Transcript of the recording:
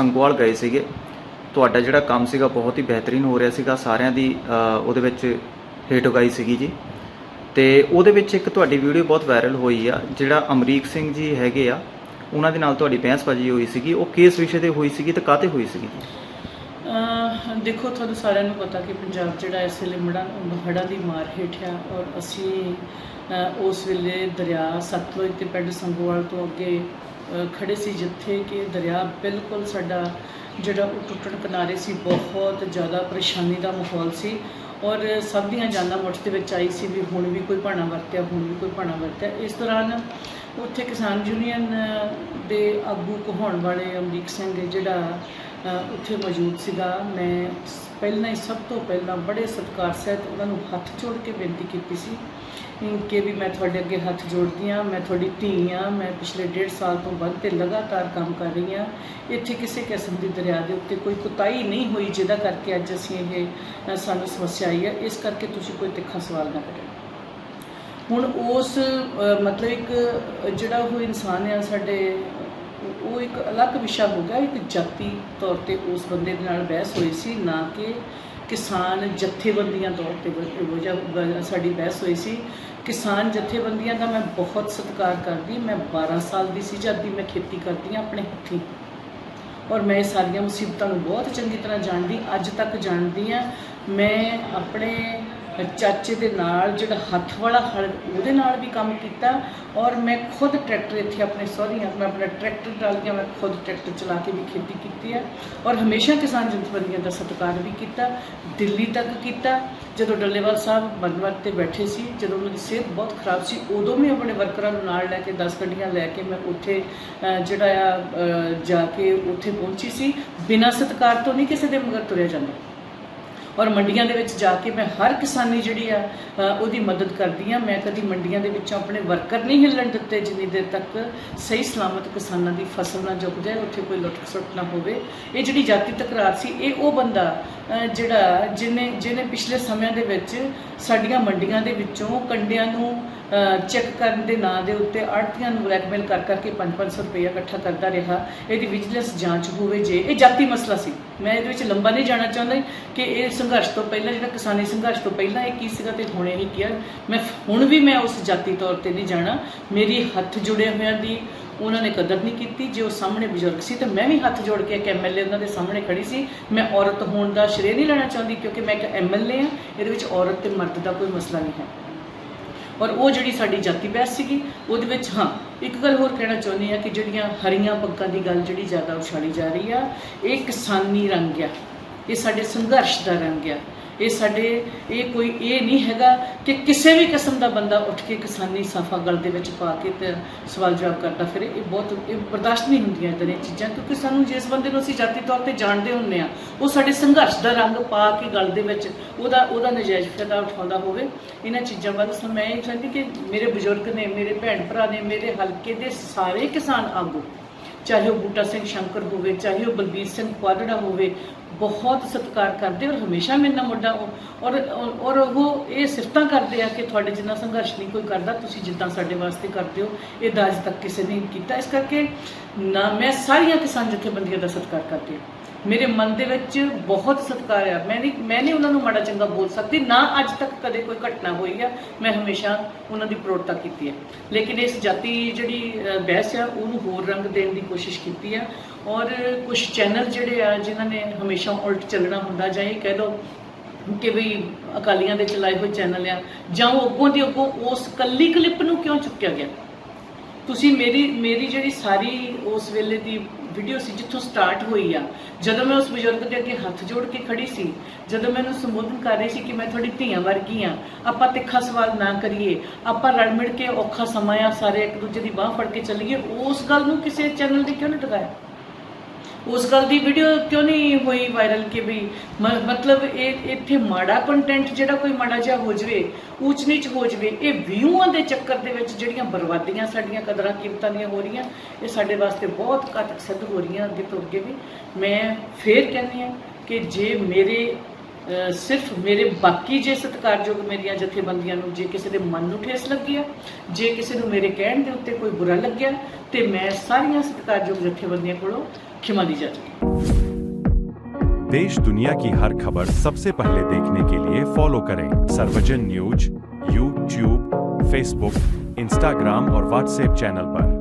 ਸੰਗੋਵਾਲ ਗਏ ਸੀਗੇ। ਤੁਹਾਡਾ ਜਿਹੜਾ ਕੰਮ ਸੀਗਾ ਬਹੁਤ ਹੀ ਬਿਹਤਰੀਨ ਹੋ ਰਿਹਾ ਸੀਗਾ। ਸਾਰਿਆਂ ਦੀ ਉਹਦੇ ਵਿੱਚ ਹੇਟ ਉਗਾਈ ਸੀਗੀ ਜੀ। ਤੇ ਉਹਦੇ ਵਿੱਚ ਇੱਕ ਤੁਹਾਡੀ ਵੀਡੀਓ ਬਹੁਤ ਵਾਇਰਲ ਹੋਈ ਆ, ਜਿਹੜਾ ਅਮਰੀਕ ਸਿੰਘ ਜੀ ਹੈਗੇ ਆ, ਉਹਨਾਂ ਦੇ ਨਾਲ ਤੁਹਾਡੀ ਬਹਿਸਬਾਜ਼ੀ ਹੋਈ ਸੀਗੀ। ਉਹ ਕਿਸ ਵਿਸ਼ੇ ਤੇ ਹੋਈ ਸੀਗੀ ਤੇ ਕਾਤੇ ਹੋਈ ਸੀਗੀ? ਅਹ, ਦੇਖੋ, ਤੁਹਾਨੂੰ ਸਾਰਿਆਂ ਨੂੰ ਪਤਾ ਕਿ ਪੰਜਾਬ ਜਿਹੜਾ ਇਸ ਵੇਲੇ ਮੜਾ ਹੜ੍ਹਾਂ ਦੀ ਮਾਰ ਹੇਠ ਆ ਔਰ ਅਸੀਂ, ਅਹ, ਉਸ ਵੇਲੇ ਦਰਿਆ ਸਤਲੁਜ ਤੇ ਪਿੰਡ ਸੰਗੋਵਾਲ ਤੋਂ ਅੱਗੇ ਖੜੇ ਸੀ ਜਿੱਥੇ ਕਿ ਦਰਿਆ ਬਿਲਕੁਲ ਸਾਡਾ ਜਿਹੜਾ ਉਹ ਟੁੱਟਣ ਕਿਨਾਰੇ ਸੀ, ਬਹੁਤ ਜ਼ਿਆਦਾ ਪਰੇਸ਼ਾਨੀ ਦਾ ਮਾਹੌਲ ਸੀ। ਔਰ ਸਭ ਦੀਆਂ ਜਾਨਾਂ ਮੁੱਠ ਦੇ ਵਿੱਚ ਆਈ ਸੀ ਵੀ ਹੁਣ ਵੀ ਕੋਈ ਭਾਣਾ ਵਰਤਿਆ, ਹੁਣ ਵੀ ਕੋਈ ਭਾਣਾ ਵਰਤਿਆ। ਇਸ ਦੌਰਾਨ ਉੱਥੇ ਕਿਸਾਨ ਯੂਨੀਅਨ ਦੇ ਆਗੂ ਕਹਾਉਣ ਵਾਲੇ ਅਮਰੀਕ ਸਿੰਘ, ਜਿਹੜਾ ਉੱਥੇ ਮੌਜੂਦ ਸੀਗਾ। ਮੈਂ ਪਹਿਲਾਂ ਹੀ ਸਭ ਤੋਂ ਪਹਿਲਾਂ ਬੜੇ ਸਤਿਕਾਰ ਸਹਿਤ ਉਹਨਾਂ ਨੂੰ ਹੱਥ ਜੋੜ ਕੇ ਬੇਨਤੀ ਕੀਤੀ ਸੀ ਕਿ ਵੀ ਮੈਂ ਤੁਹਾਡੇ ਅੱਗੇ ਹੱਥ ਜੋੜਦੀ ਹਾਂ, ਮੈਂ ਤੁਹਾਡੀ ਧੀ ਹਾਂ, ਮੈਂ ਪਿਛਲੇ ਡੇਢ ਸਾਲ ਤੋਂ ਵੱਧ ਤੇ ਲਗਾਤਾਰ ਕੰਮ ਕਰ ਰਹੀ ਹਾਂ। ਇੱਥੇ ਕਿਸੇ ਕਿਸਮ ਦੀ ਦਰਿਆ ਦੇ ਉੱਤੇ ਕੋਈ ਕੁਤਾਈ ਨਹੀਂ ਹੋਈ, ਜਿਹਦਾ ਕਰਕੇ ਅੱਜ ਅਸੀਂ ਇਹ ਸਾਨੂੰ ਸਮੱਸਿਆ ਆਈ ਹੈ। ਇਸ ਕਰਕੇ ਤੁਸੀਂ ਕੋਈ ਤਿੱਖਾ ਸਵਾਲ ਨਾ ਕਰਿਓ ਹੁਣ ਉਸ ਮਤਲਬ ਇੱਕ ਜਿਹੜਾ ਉਹ ਇਨਸਾਨ ਆ, ਸਾਡੇ ਉਹ- ਇੱਕ ਅਲੱਗ ਵਿਸ਼ਾ ਹੋ ਗਿਆ, ਇੱਕ ਜਾਤੀ ਤੌਰ ਤੇ ਉਸ ਬੰਦੇ ਦੇ ਨਾਲ ਬਹਿਸ ਹੋਈ ਸੀ, ਨਾ ਕਿ ਕਿਸਾਨ ਜਥੇਬੰਦੀਆਂ ਤੌਰ ਤੇ ਸਾਡੀ ਬਹਿਸ ਹੋਈ ਸੀ। ਕਿਸਾਨ ਜਥੇਬੰਦੀਆਂ ਦਾ ਮੈਂ ਬਹੁਤ ਸਤਿਕਾਰ ਕਰਦੀ, ਮੈਂ 12 ਸਾਲ ਦੀ ਸੀ ਜਦ ਦੀ ਮੈਂ ਖੇਤੀ ਕਰਦੀ ਹਾਂ ਆਪਣੇ ਹੱਥੀਂ। ਔਰ ਮੈਂ ਇਹ ਸਾਰੀਆਂ ਮੁਸੀਬਤਾਂ ਨੂੰ ਬਹੁਤ ਚੰਗੀ ਤਰ੍ਹਾਂ ਜਾਣਦੀ, ਅੱਜ ਤੱਕ ਜਾਣਦੀ ਆ ਮੈਂ ਆਪਣੇ ਚਾਚੇ ਦੇ ਨਾਲ ਜਿਹੜਾ ਹੱਥ ਵਾਲਾ ਹਲ, ਉਹਦੇ ਨਾਲ ਵੀ ਕੰਮ ਕੀਤਾ ਔਰ ਮੈਂ ਖੁਦ ਟਰੈਕਟਰ ਇੱਥੇ ਆਪਣੇ ਸਹੁਰੀਆਂ ਮੈਂ ਆਪਣਾ ਟਰੈਕਟਰ ਡਾਲ ਕੇ ਮੈਂ ਖੁਦ ਟਰੈਕਟਰ ਚਲਾ ਕੇ ਵੀ ਖੇਤੀ ਕੀਤੀ ਹੈ ਔਰ ਹਮੇਸ਼ਾ ਕਿਸਾਨ ਜਥੇਬੰਦੀਆਂ ਦਾ ਸਤਿਕਾਰ ਵੀ ਕੀਤਾ, ਦਿੱਲੀ ਤੱਕ ਕੀਤਾ। ਜਦੋਂ ਡੱਲੇਵਾਲ ਸਾਹਿਬ ਮਰਨਵਤ ਤੇ ਬੈਠੇ ਸੀ, ਜਦੋਂ ਉਹਨਾਂ ਦੀ ਸਿਹਤ ਬਹੁਤ ਖਰਾਬ ਸੀ, ਉਦੋਂ ਵੀ ਆਪਣੇ ਵਰਕਰਾਂ ਨੂੰ ਨਾਲ ਲੈ ਕੇ 10 ਗੱਡੀਆਂ ਲੈ ਕੇ ਮੈਂ ਉੱਥੇ ਜਿਹੜਾ ਆ ਜਾ ਕੇ ਉੱਥੇ ਪਹੁੰਚੀ ਸੀ। ਬਿਨਾਂ ਸਤਿਕਾਰ ਤੋਂ ਨਹੀਂ ਕਿਸੇ ਦੇ ਮਗਰ ਤੁਰਿਆ ਜਾਂਦਾ। ਔਰ ਮੰਡੀਆਂ ਦੇ ਵਿੱਚ ਜਾ ਕੇ ਮੈਂ ਹਰ ਕਿਸਾਨੀ ਜਿਹੜੀ ਆ ਉਹਦੀ ਮਦਦ ਕਰਦੀ ਆ ਮੈਂ ਕਦੀ ਮੰਡੀਆਂ ਦੇ ਵਿੱਚੋਂ ਆਪਣੇ ਵਰਕਰ ਨਹੀਂ ਹਿੱਲਣ ਦਿੱਤੇ, ਜਿੰਨੀ ਦੇਰ ਤੱਕ ਸਹੀ ਸਲਾਮਤ ਕਿਸਾਨਾਂ ਦੀ ਫਸਲ ਨਾ ਜੁਗ ਜਾਏ, ਉੱਥੇ ਕੋਈ ਲੁੱਟ ਖਸੁੱਟ ਨਾ ਹੋਵੇ। ਇਹ ਜਿਹੜੀ ਜਾਤੀ ਤਕਰਾਰ ਸੀ, ਇਹ ਉਹ ਬੰਦਾ ਜਿਹੜਾ ਜਿਹਨੇ ਜਿਹਨੇ ਪਿਛਲੇ ਸਮਿਆਂ ਦੇ ਵਿੱਚ ਸਾਡੀਆਂ ਮੰਡੀਆਂ ਦੇ ਵਿੱਚੋਂ ਕੰਡਿਆਂ ਨੂੰ ਚੈੱਕ ਕਰਨ ਦੇ ਨਾਂ ਦੇ ਉੱਤੇ ਆੜਤੀਆਂ ਨੂੰ ਬਲੈਕਮੇਲ ਕਰ ਕਰਕੇ 5-500 ਰੁਪਏ ਇਕੱਠਾ ਕਰਦਾ ਰਿਹਾ। ਇਹਦੀ ਵਿਜੀਲੈਂਸ ਜਾਂਚ ਹੋਵੇ ਜੇ। ਇਹ ਜਾਤੀ ਮਸਲਾ ਸੀ। ਮੈਂ ਇਹਦੇ ਵਿੱਚ ਲੰਬਾ ਨਹੀਂ ਜਾਣਾ ਚਾਹੁੰਦਾ ਕਿ ਇਹ ਸੰਘਰਸ਼ ਤੋਂ ਪਹਿਲਾਂ, ਜਿਹੜਾ ਕਿਸਾਨੀ ਸੰਘਰਸ਼ ਤੋਂ ਪਹਿਲਾਂ ਇਹ ਕੀ ਸੀਗਾ ਤੇ ਹੁਣੇ ਇਹ ਕੀ ਆ ਮੈਂ ਹੁਣ ਵੀ ਮੈਂ ਉਸ ਜਾਤੀ ਤੌਰ ਤੇ ਨਹੀਂ ਜਾਣਾ। ਮੇਰੀ ਹੱਥ ਜੁੜੇ ਹੋਇਆਂ ਦੀ ਉਹਨਾਂ ਨੇ ਕਦਰ ਨਹੀਂ ਕੀਤੀ। ਜੇ ਉਹ ਸਾਹਮਣੇ ਬਜ਼ੁਰਗ ਸੀ ਤਾਂ ਮੈਂ ਵੀ ਹੱਥ ਜੋੜ ਕੇ ਇੱਕ ਐਮਐਲਏ ਉਹਨਾਂ ਦੇ ਸਾਹਮਣੇ ਖੜੀ ਸੀ। ਮੈਂ ਔਰਤ ਹੋਣ ਦਾ ਸ਼੍ਰੇਅ ਨਹੀਂ ਲੈਣਾ ਚਾਹੁੰਦੀ ਕਿਉਂਕਿ ਮੈਂ ਇੱਕ ਐਮਐਲਏ ਆ ਇਹਦੇ ਵਿੱਚ ਔਰਤ ਤੇ ਮਰਦ ਦਾ ਕੋਈ ਮਸਲਾ ਨਹੀਂ ਹੈ। ਔਰ ਉਹ ਜਿਹੜੀ ਸਾਡੀ ਜਾਤੀ ਬਹਿਸ ਸੀਗੀ, ਉਹਦੇ ਵਿੱਚ ਹਾਂ, ਇੱਕ ਗੱਲ ਹੋਰ ਕਹਿਣਾ ਚਾਹੁੰਦੇ ਆ ਕਿ ਜਿਹੜੀਆਂ ਹਰੀਆਂ ਪੱਗਾਂ ਦੀ ਗੱਲ ਜਿਹੜੀ ਜ਼ਿਆਦਾ ਉਛਾਲੀ ਜਾ ਰਹੀ ਆ, ਇਹ ਕਿਸਾਨੀ ਰੰਗ ਆ। ਇਹ ਸਾਡੇ ਸੰਘਰਸ਼ ਦਾ ਰੰਗ ਆ। ਇਹ ਸਾਡੇ, ਇਹ ਕੋਈ, ਇਹ ਨਹੀਂ ਹੈਗਾ ਕਿ ਕਿਸੇ ਵੀ ਕਿਸਮ ਦਾ ਬੰਦਾ ਉੱਠ ਕੇ ਕਿਸਾਨੀ ਸਾਫਾ ਗਲ ਦੇ ਵਿੱਚ ਪਾ ਕੇ ਤੇ ਸਵਾਲ ਜਵਾਬ ਕਰਦਾ ਫਿਰ। ਇਹ ਬਹੁਤ, ਇਹ ਬਰਦਾਸ਼ਤ ਨਹੀਂ ਹੁੰਦੀਆਂ ਇਦਾਂ ਦੀਆਂ ਚੀਜ਼ਾਂ ਕਿਉਂਕਿ ਸਾਨੂੰ ਜਿਸ ਬੰਦੇ ਨੂੰ ਅਸੀਂ ਜਾਤੀ ਤੌਰ ਤੇ ਜਾਣਦੇ ਹੁੰਨੇ ਆ ਉਹ ਸਾਡੇ ਸੰਘਰਸ਼ ਦਾ ਰੰਗ ਪਾ ਕੇ ਗਲ ਦੇ ਵਿੱਚ ਉਹਦਾ ਉਹਦਾ ਨਜਾਇਜ਼ ਫਾਇਦਾ ਉਠਾਉਂਦਾ ਹੋਵੇ। ਇਹਨਾਂ ਚੀਜ਼ਾਂ ਵੱਲ ਸੋ ਮੈਂ ਇਹ ਚਾਹੁੰਦੀ ਕਿ ਮੇਰੇ ਬਜ਼ੁਰਗ ਨੇ, ਮੇਰੇ ਭੈਣ ਭਰਾ ਨੇ, ਮੇਰੇ ਹਲਕੇ ਦੇ ਸਾਰੇ ਕਿਸਾਨ ਆਗੂ ਚਾਹੇ ਉਹ ਬੂਟਾ ਸਿੰਘ ਸ਼ੰਕਰ ਹੋਵੇ, ਚਾਹੇ ਉਹ ਬਲਬੀਰ ਸਿੰਘ ਕੁਆਡੜਾ ਹੋਵੇ, ਬਹੁਤ ਸਤਿਕਾਰ ਕਰਦੇ ਔਰ ਹਮੇਸ਼ਾ ਮੇਰੇ ਨਾਲ ਮੁੱਢਾ ਉਹ- ਔਰ ਔਰ ਉਹ ਇਹ ਸਿਫਤਾਂ ਕਰਦੇ ਆ ਕਿ ਤੁਹਾਡੇ ਜਿੰਨਾ ਸੰਘਰਸ਼ ਨਹੀਂ ਕੋਈ ਕਰਦਾ, ਤੁਸੀਂ ਜਿੱਦਾਂ ਸਾਡੇ ਵਾਸਤੇ ਕਰਦੇ ਹੋ, ਇਹ ਤਾਂ ਅੱਜ ਤੱਕ ਕਿਸੇ ਨੇ ਕੀਤਾ। ਇਸ ਕਰਕੇ ਨਾ ਮੈਂ ਸਾਰੀਆਂ ਕਿਸਾਨ ਜਥੇਬੰਦੀਆਂ ਦਾ ਸਤਿਕਾਰ ਕਰਦੀ ਹਾਂ। ਮੇਰੇ ਮਨ ਦੇ ਵਿੱਚ ਬਹੁਤ ਸਤਿਕਾਰ ਆ। ਮੈਂ ਨਹੀਂ ਮੈਂ ਨਹੀਂ ਉਹਨਾਂ ਨੂੰ ਮਾੜਾ ਚੰਗਾ ਬੋਲ ਸਕਦੀ, ਨਾ ਅੱਜ ਤੱਕ ਕਦੇ ਕੋਈ ਘਟਨਾ ਹੋਈ ਆ। ਮੈਂ ਹਮੇਸ਼ਾ ਉਹਨਾਂ ਦੀ ਪ੍ਰੋੜਤਾ ਕੀਤੀ ਹੈ ਲੇਕਿਨ ਇਸ ਜਾਤੀ ਜਿਹੜੀ ਬਹਿਸ ਆ, ਉਹਨੂੰ ਹੋਰ ਰੰਗ ਦੇਣ ਦੀ ਕੋਸ਼ਿਸ਼ ਕੀਤੀ ਆ। ਔਰ ਕੁਝ ਚੈਨਲ ਜਿਹੜੇ ਆ, ਜਿਨ੍ਹਾਂ ਨੇ ਹਮੇਸ਼ਾ ਉਲਟ ਚੱਲਣਾ ਹੁੰਦਾ ਜਾਂ ਇਹ ਕਹਿ ਲਓ ਕਿ ਵੀ ਅਕਾਲੀਆਂ ਦੇ ਚਲਾਏ ਹੋਏ ਚੈਨਲ ਆ, ਜਾਂ ਉਹ ਅੱਗੋਂ ਦੀ ਅੱਗੋਂ ਉਸ ਕੱਲੀ ਕਲਿੱਪ ਨੂੰ ਕਿਉਂ ਚੁੱਕਿਆ ਗਿਆ? ਤੁਸੀਂ ਮੇਰੀ ਮੇਰੀ ਜਿਹੜੀ ਸਾਰੀ ਉਸ ਵੇਲੇ ਦੀ ਵੀਡੀਓ ਸੀ ਜਿੱਥੋਂ ਸਟਾਰਟ ਹੋਈ ਆ। ਜਦੋਂ ਮੈਂ ਉਸ ਬਜ਼ੁਰਗ ਦੇ ਅੱਗੇ ਹੱਥ ਜੋੜ ਕੇ ਖੜੀ ਸੀ, ਜਦੋਂ ਮੈਂ ਉਹਨੂੰ ਸੰਬੋਧਨ ਕਰ ਰਹੀ ਸੀ ਕਿ ਮੈਂ ਤੁਹਾਡੀ ਧੀਆਂ ਵਰਗੀ ਆ, ਆਪਾਂ ਤਿੱਖਾ ਸਵਾਲ ਨਾ ਕਰੀਏ, ਆਪਾਂ ਰਲ ਮਿਲ ਕੇ ਔਖਾ ਸਮਾਂ ਆ, ਸਾਰੇ ਇੱਕ ਦੂਜੇ ਦੀ ਬਾਹ ਫੜ ਕੇ ਚੱਲੀਏ, ਉਸ ਗੱਲ ਨੂੰ ਕਿਸੇ ਚੈਨਲ ਨੇ ਕਿਉਂ ਨਹੀਂ ਦਿਖਾਇਆ ਉਸ ਗੱਲ ਦੀ ਵੀਡੀਓ ਕਿਉਂ ਨਹੀਂ ਹੋਈ ਵਾਇਰਲ ਕਿ ਵੀ ਮ- ਮਤਲਬ ਇਹ, ਇੱਥੇ ਮਾੜਾ ਕੰਟੈਂਟ ਜਿਹੜਾ ਕੋਈ ਮਾੜਾ ਜਿਹਾ ਹੋ ਜਵੇ ਊਚ ਨੀਚ ਹੋ ਜਵੇ, ਇਹ ਵਿਊਆਂ ਦੇ ਚੱਕਰ ਦੇ ਵਿੱਚ ਜਿਹੜੀਆਂ ਬਰਬਾਦੀਆਂ ਸਾਡੀਆਂ ਕਦਰਾਂ ਕੀਮਤਾਂ ਦੀਆਂ ਹੋ ਰਹੀਆਂ, ਇਹ ਸਾਡੇ ਵਾਸਤੇ ਬਹੁਤ ਘਾਤਕ ਸਿੱਧ ਹੋ ਰਹੀਆਂ ਅੱਗੇ ਤੋਂ ਅੱਗੇ ਵੀ। ਮੈਂ ਫੇਰ ਕਹਿੰਦੀ ਹਾਂ ਕਿ ਜੇ ਮੇਰੇ ਸਿਰਫ ਮੇਰੇ ਬਾਕੀ ਜੇ ਸਤਿਕਾਰਯੋਗ ਮੇਰੀਆਂ ਜਥੇਬੰਦੀਆਂ ਨੂੰ ਜੇ ਕਿਸੇ ਦੇ ਮਨ ਨੂੰ ਠੇਸ ਲੱਗੀ ਆ ਜੇ ਕਿਸੇ ਨੂੰ ਮੇਰੇ ਕਹਿਣ ਦੇ ਉੱਤੇ ਕੋਈ ਬੁਰਾ ਲੱਗਿਆ ਤੇ ਮੈਂ ਸਾਰੀਆਂ ਸਤਿਕਾਰਯੋਗ ਜਥੇਬੰਦੀਆਂ ਕੋਲੋਂ ਖਿਮਾ ਦੀ ਜਾਵਾਂਗੀ देश दुनिया की हर खबर सबसे पहले देखने के लिए फॉलो करें Sarvajan news YouTube Facebook Instagram और व्हाट्सएप चैनल पर